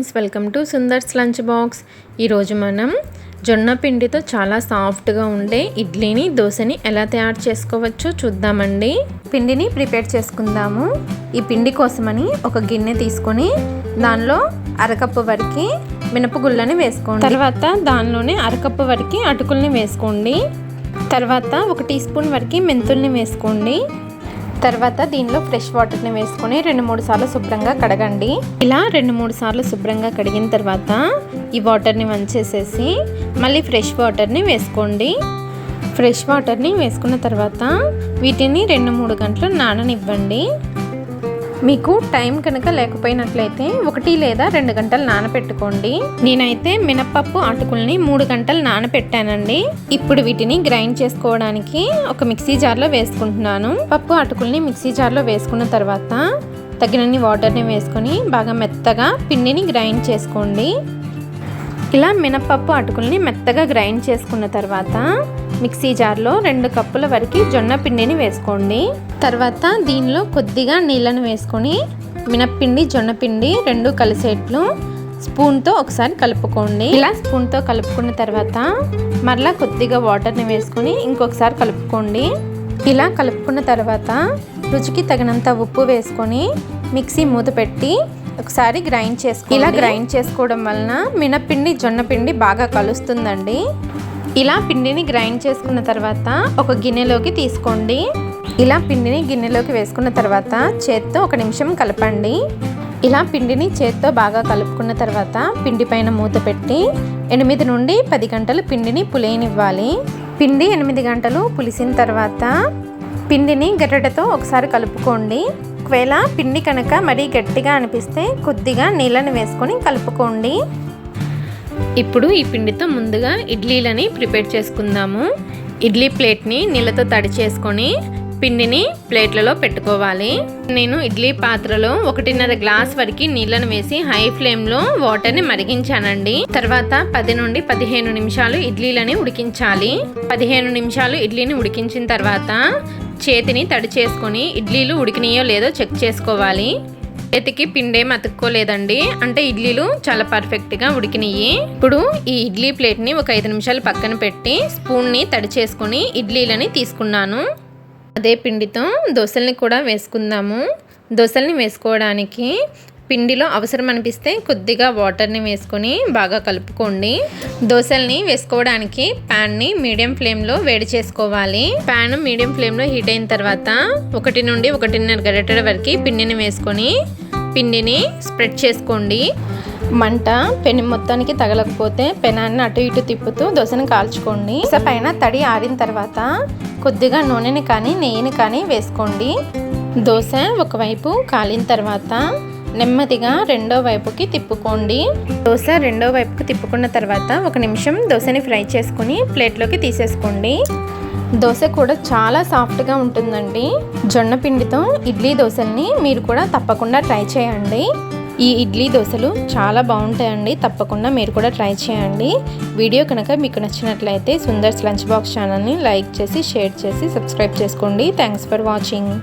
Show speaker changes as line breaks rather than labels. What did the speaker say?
Friends welcome to Sundar's lunch box. ఈరోజు మనం జొన్న పిండితో చాలా సాఫ్ట్గా ఉండే ఇడ్లీని దోశని ఎలా తయారు చేసుకోవచ్చో చూద్దామండి. పిండిని ప్రిపేర్ చేసుకుందాము. ఈ పిండి కోసమని ఒక గిన్నె తీసుకొని దానిలో అరకప్పు వరకు మినపగుళ్ళని వేసుకోండి. తర్వాత దానిలోనే అరకప్పు వరకు అటుకుల్ని వేసుకోండి. తర్వాత ఒక టీ స్పూన్ వరకు మెంతుల్ని వేసుకోండి. తర్వాత దీనిలో ఫ్రెష్ వాటర్ని వేసుకొని రెండు మూడు సార్లు శుభ్రంగా కడగండి. ఇలా రెండు మూడు సార్లు శుభ్రంగా కడిగిన తర్వాత ఈ వాటర్ని వంచేసేసి మళ్ళీ ఫ్రెష్ వాటర్ని వేసుకోండి. ఫ్రెష్ వాటర్ని వేసుకున్న తర్వాత వీటిని రెండు మూడు గంటలు నాననివ్వండి. మీకు టైం కనుక లేకపోయినట్లయితే ఒకటి లేదా రెండు గంటలు నానపెట్టుకోండి. నేనైతే మినప్పప్పు అటుకుల్ని మూడు గంటలు నానపెట్టానండి. ఇప్పుడు వీటిని గ్రైండ్ చేసుకోవడానికి ఒక మిక్సీ జార్లో వేసుకుంటున్నాను. పప్పు అటుకుల్ని మిక్సీ జార్లో వేసుకున్న తర్వాత తగినన్ని వాటర్ని వేసుకొని బాగా మెత్తగా పిండిని గ్రైండ్ చేసుకోండి. ఇలా మినప్పప్పు అటుకుల్ని మెత్తగా గ్రైండ్ చేసుకున్న తర్వాత మిక్సీ జార్లో రెండు కప్పుల వరకు జొన్న పిండిని వేసుకోండి. తర్వాత దీనిలో కొద్దిగా నీళ్ళను వేసుకొని మినప్పిండి జొన్న పిండి రెండు కలిసేట్లు స్పూన్తో ఒకసారి కలుపుకోండి. ఇలా స్పూన్తో కలుపుకున్న తర్వాత మరలా కొద్దిగా వాటర్ని వేసుకొని ఇంకొకసారి కలుపుకోండి. ఇలా కలుపుకున్న తర్వాత రుచికి తగినంత ఉప్పు వేసుకొని మిక్సీ మూత పెట్టి ఒకసారి గ్రైండ్ చేసుకో ఇలా గ్రైండ్ చేసుకోవడం వలన మినపిండి జొన్న పిండి బాగా కలుస్తుందండి. ఇలా పిండిని గ్రైండ్ చేసుకున్న తర్వాత ఒక గిన్నెలోకి తీసుకోండి. ఇలా పిండిని గిన్నెలోకి వేసుకున్న తర్వాత చేత్తో ఒక నిమిషం కలపండి. ఇలా పిండిని చేత్తో బాగా కలుపుకున్న తర్వాత పిండి పైన మూత పెట్టి ఎనిమిది నుండి పది గంటలు పిండిని పులియనివ్వాలి పిండి ఎనిమిది గంటలు పులిసిన తర్వాత పిండిని గరిటెతో ఒకసారి కలుపుకోండి. ఒకవేళ పిండి కనుక మరీ గట్టిగా అనిపిస్తే కొద్దిగా నీళ్ళని వేసుకొని కలుపుకోండి. ఇప్పుడు ఈ పిండితో ముందుగా ఇడ్లీలని ప్రిపేర్ చేసుకుందాము. ఇడ్లీ ప్లేట్ని నీళ్ళతో తడి చేసుకొని పిండిని ప్లేట్లలో పెట్టుకోవాలి. నేను ఇడ్లీ పాత్రలో ఒకటిన్నర గ్లాస్ వరకు నీళ్ళను వేసి హై ఫ్లేమ్లో వాటర్ని మరిగించానండి. తర్వాత పది నుండి పదిహేను నిమిషాలు ఇడ్లీలని ఉడికించాలి. పదిహేను నిమిషాలు ఇడ్లీని ఉడికించిన తర్వాత చేతిని తడి చేసుకొని ఇడ్లీలు ఉడికినాయో లేదో చెక్ చేసుకోవాలి. ఎతికి పిండేం అతుక్కోలేదండి అంటే ఇడ్లీలు చాలా పర్ఫెక్ట్గా ఉడికినాయి ఇప్పుడు ఈ ఇడ్లీ ప్లేట్ని ఒక ఐదు నిమిషాలు పక్కన పెట్టి స్పూన్ని తడి చేసుకొని ఇడ్లీలని తీసుకున్నాను. అదే పిండితో దోశల్ని కూడా వేసుకుందాము. దోశల్ని వేసుకోవడానికి పిండిలో అవసరం అనిపిస్తే కొద్దిగా వాటర్ని వేసుకొని బాగా కలుపుకోండి. దోశల్ని వేసుకోవడానికి ప్యాన్ని మీడియం ఫ్లేమ్లో వేడి చేసుకోవాలి. ప్యాన్ మీడియం ఫ్లేమ్లో హీట్ అయిన తర్వాత ఒకటి నుండి ఒకటిన్నర గరిటెల వరకు పిండిని వేసుకొని పిండిని స్ప్రెడ్ చేసుకోండి. మంట పెను మొత్తానికి తగలకపోతే పెనాన్ని అటు ఇటు తిప్పుతూ దోశని కాల్చుకోండి. దోశ పైన తడి ఆరిన తర్వాత కొద్దిగా నూనెని కానీ నెయ్యిని కానీ వేసుకోండి. దోశ ఒకవైపు కాలిన తర్వాత నెమ్మదిగా రెండో వైపుకి తిప్పుకోండి. దోశ రెండో వైపుకి తిప్పుకున్న తర్వాత ఒక నిమిషం దోశని ఫ్రై చేసుకుని ప్లేట్లోకి తీసేసుకోండి. దోశ కూడా చాలా సాఫ్ట్గా ఉంటుందండి. జొన్న పిండితో ఇడ్లీ దోశల్ని మీరు కూడా తప్పకుండా ట్రై చేయండి. ఈ ఇడ్లీ దోశలు చాలా బాగుంటాయండి. తప్పకుండా మీరు కూడా ట్రై చేయండి. వీడియో కనుక మీకు నచ్చినట్లయితే సుందర్స్ లంచ్ బాక్స్ ఛానల్ని లైక్ చేసి షేర్ చేసి సబ్స్క్రైబ్ చేసుకోండి. Thanks for watching.